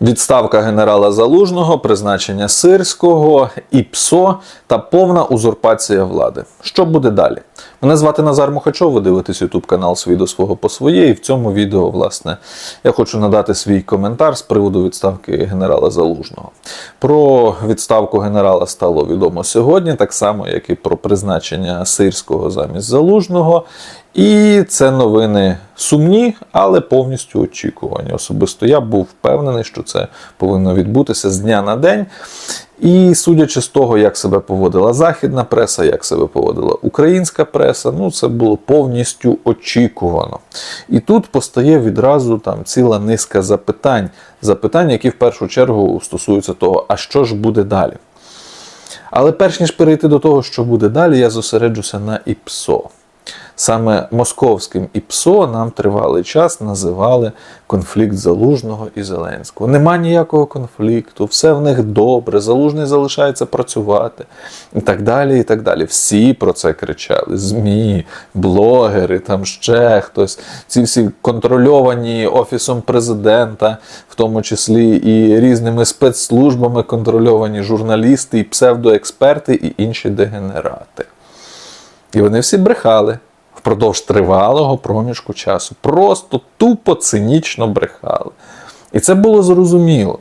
Відставка генерала Залужного, призначення Сирського, ІПСО та повна узурпація влади. Що буде далі? Мене звати Назар Мухачов, ви дивитесь YouTube канал «Свій до свого по своє. І в цьому відео, власне, я хочу надати свій коментар з приводу відставки генерала Залужного. Про відставку генерала стало відомо сьогодні, так само, як і про призначення Сирського замість Залужного. І це новини сумні, але повністю очікувані. Особисто я був впевнений, що це повинно відбутися з дня на день. І судячи з того, як себе поводила західна преса, як себе поводила українська преса, ну це було повністю очікувано. І тут постає відразу там ціла низка запитань, запитань, які в першу чергу стосуються того, а що ж буде далі. Але перш ніж перейти до того, що буде далі, я зосереджуся на ІПСО. Саме московським ІПСО нам тривалий час називали конфлікт Залужного і Зеленського. Нема ніякого конфлікту, все в них добре, Залужний залишається працювати і так далі. і так далі. Всі про це кричали: ЗМІ, блогери, там ще хтось, ці всі контрольовані Офісом президента, в тому числі і різними спецслужбами контрольовані журналісти, і псевдоексперти, і інші дегенерати. І вони всі брехали впродовж тривалого проміжку часу. Просто тупо цинічно брехали. І це було зрозуміло.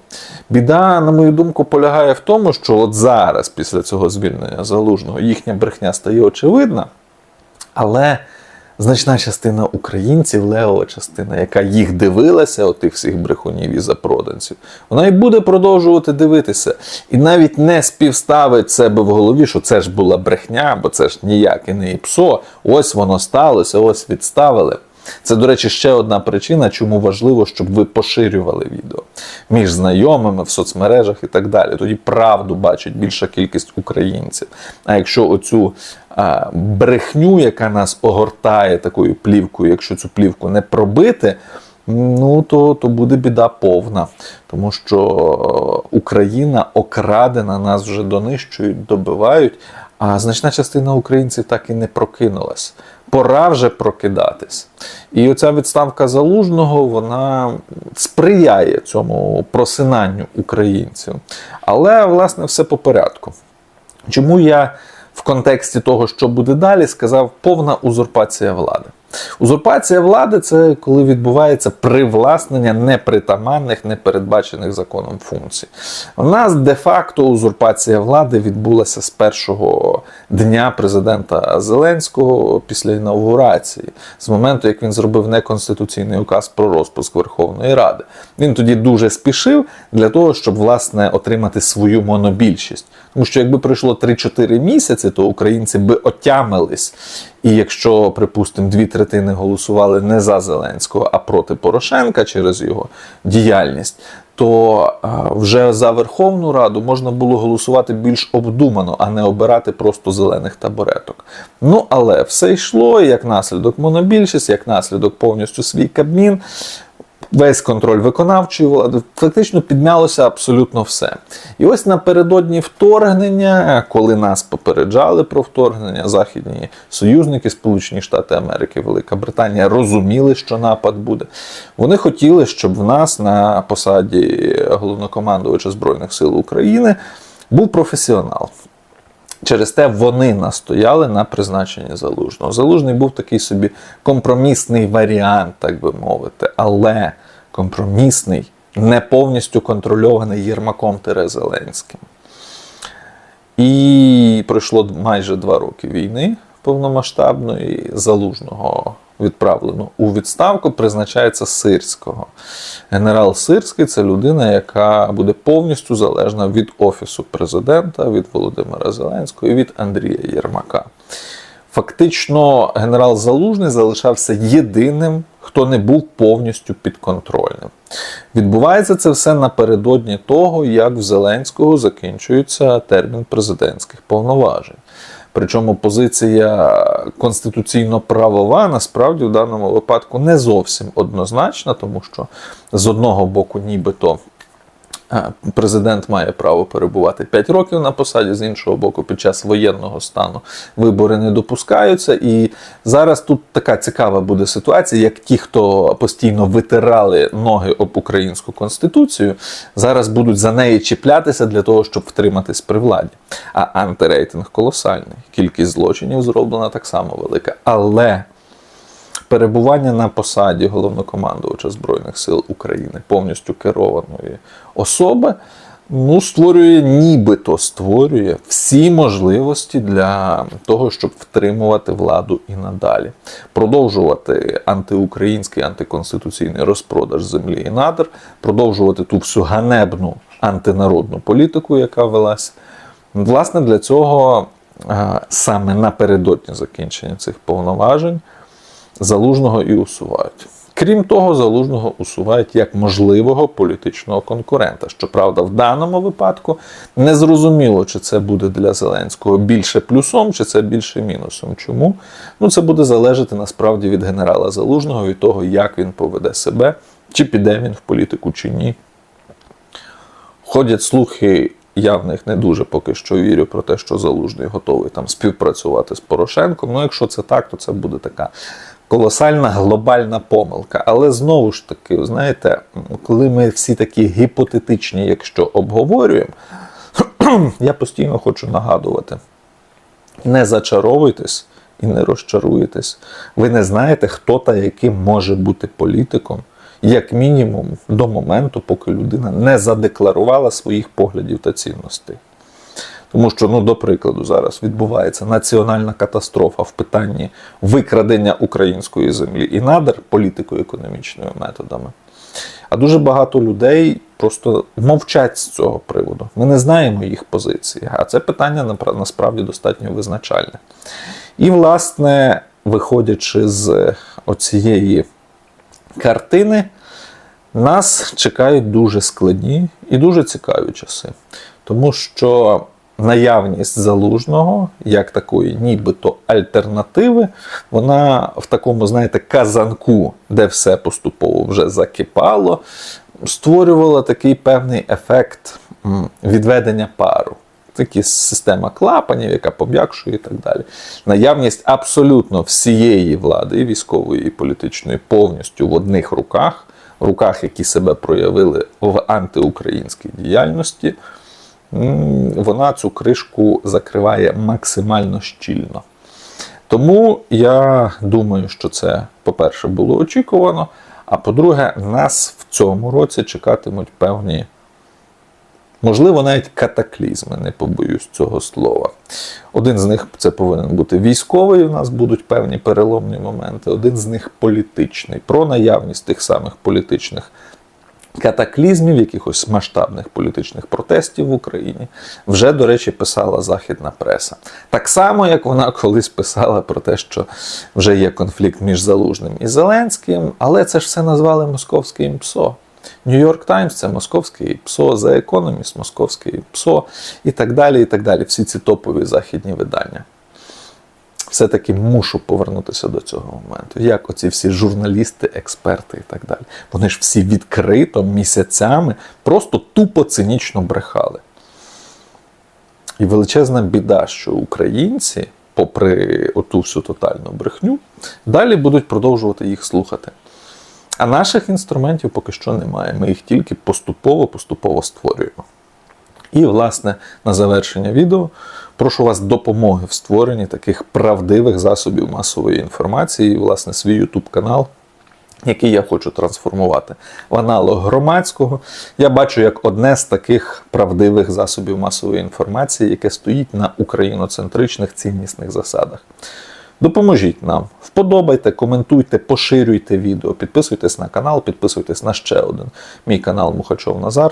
Біда, на мою думку, полягає в тому, що от зараз, після цього звільнення залужного, їхня брехня стає очевидна, але значна частина українців, левова частина, яка їх дивилася, отих всіх брехунів і запроданців, вона і буде продовжувати дивитися. І навіть не співставить себе в голові, що це ж була брехня, бо це ж ніяке не ІПСО, ось воно сталося, ось відставили. Це, до речі, ще одна причина, чому важливо, щоб ви поширювали відео між знайомими в соцмережах і так далі. Тоді правду бачить більша кількість українців. А якщо оцю а, брехню, яка нас огортає такою плівкою, якщо цю плівку не пробити, ну то, то буде біда повна. Тому що Україна окрадена, нас вже донищують, добивають, а значна частина українців так і не прокинулась пора вже прокидатись. І оця відставка залужного вона сприяє цьому просинанню українців. Але, власне, все по порядку. Чому я в контексті того, що буде далі, сказав повна узурпація влади. Узурпація влади це коли відбувається привласнення непритаманних, непередбачених законом функцій. У нас де-факто узурпація влади відбулася з першого дня президента Зеленського після інаугурації, з моменту, як він зробив неконституційний указ про розпуск Верховної Ради. Він тоді дуже спішив для того, щоб власне отримати свою монобільшість. Тому що якби пройшло 3-4 місяці, то українці би отямились. І якщо, припустимо, дві третини голосували не за Зеленського, а проти Порошенка через його діяльність, то вже за Верховну Раду можна було голосувати більш обдумано, а не обирати просто зелених табуреток. Ну але все йшло як наслідок монобільшість, як наслідок повністю свій кабмін весь контроль виконавчої влади, фактично піднялося абсолютно все. І ось напередодні вторгнення, коли нас попереджали про вторгнення, західні союзники, Сполучені Штати Америки, Велика Британія розуміли, що напад буде. Вони хотіли, щоб в нас на посаді головнокомандувача Збройних сил України був професіонал. Через те вони настояли на призначенні залужного. Залужний був такий собі компромісний варіант, так би мовити, але компромісний, не повністю контрольований Єрмаком Зеленським. І пройшло майже два роки війни повномасштабної, залужного відправлено у відставку, призначається Сирського. Генерал Сирський це людина, яка буде повністю залежна від Офісу президента, від Володимира Зеленського і від Андрія Єрмака. Фактично, генерал Залужний залишався єдиним, хто не був повністю підконтрольним. Відбувається це все напередодні того, як в Зеленського закінчується термін президентських повноважень. Причому позиція конституційно-правова насправді в даному випадку не зовсім однозначна, тому що з одного боку, нібито президент має право перебувати 5 років на посаді, з іншого боку, під час воєнного стану вибори не допускаються. І зараз тут така цікава буде ситуація, як ті, хто постійно витирали ноги об українську конституцію, зараз будуть за неї чіплятися для того, щоб втриматись при владі. А антирейтинг колосальний. Кількість злочинів зроблена так само велика. Але перебування на посаді головнокомандувача Збройних сил України повністю керованої особи. Ну, створює, нібито створює всі можливості для того, щоб втримувати владу і надалі, продовжувати антиукраїнський антиконституційний розпродаж землі і надр, продовжувати ту всю ганебну антинародну політику, яка велася. Власне, для цього е, саме напередодні закінчення цих повноважень залужного і усувають. Крім того, залужного усувають як можливого політичного конкурента. Щоправда, в даному випадку не зрозуміло, чи це буде для Зеленського більше плюсом, чи це більше мінусом. Чому? Ну, це буде залежати насправді від генерала Залужного, від того, як він поведе себе, чи піде він в політику, чи ні. Ходять слухи, я в них не дуже поки що вірю про те, що Залужний готовий там співпрацювати з Порошенком. Ну, якщо це так, то це буде така колосальна глобальна помилка. Але знову ж таки, знаєте, коли ми всі такі гіпотетичні, якщо обговорюємо, я постійно хочу нагадувати: не зачаровуйтесь і не розчаруєтесь. Ви не знаєте, хто та яким може бути політиком, як мінімум, до моменту, поки людина не задекларувала своїх поглядів та цінностей. Тому що, ну, до прикладу, зараз відбувається національна катастрофа в питанні викрадення української землі і надр політико-економічними методами. А дуже багато людей просто мовчать з цього приводу. Ми не знаємо їх позиції. А це питання насправді достатньо визначальне. І, власне, виходячи з оцієї картини, нас чекають дуже складні і дуже цікаві часи. Тому що наявність залужного, як такої, нібито альтернативи, вона в такому, знаєте, казанку, де все поступово вже закипало, створювала такий певний ефект відведення пару. Такі система клапанів, яка пом'якшує і так далі. Наявність абсолютно всієї влади, і військової і політичної, повністю в одних руках, руках, які себе проявили в антиукраїнській діяльності, вона цю кришку закриває максимально щільно. Тому я думаю, що це, по-перше, було очікувано. А по-друге, нас в цьому році чекатимуть певні, можливо, навіть катаклізми, не побоюсь цього слова. Один з них це повинен бути військовий. У нас будуть певні переломні моменти, один з них політичний, про наявність тих самих політичних катаклізмів, якихось масштабних політичних протестів в Україні, вже, до речі, писала західна преса. Так само, як вона колись писала про те, що вже є конфлікт між Залужним і Зеленським, але це ж все назвали московським ПСО. Нью-Йорк Таймс це московський ПСО, The Economist, московський ПСО і так далі. і так далі. Всі ці топові західні видання все-таки мушу повернутися до цього моменту. Як оці всі журналісти, експерти і так далі. Вони ж всі відкрито місяцями просто тупо цинічно брехали. І величезна біда, що українці, попри оту всю тотальну брехню, далі будуть продовжувати їх слухати. А наших інструментів поки що немає. Ми їх тільки поступово-поступово створюємо. І, власне, на завершення відео прошу вас допомоги в створенні таких правдивих засобів масової інформації, власне, свій YouTube канал, який я хочу трансформувати в аналог громадського. Я бачу як одне з таких правдивих засобів масової інформації, яке стоїть на україноцентричних ціннісних засадах. Допоможіть нам, вподобайте, коментуйте, поширюйте відео, підписуйтесь на канал, підписуйтесь на ще один мій канал Мухачов Назар.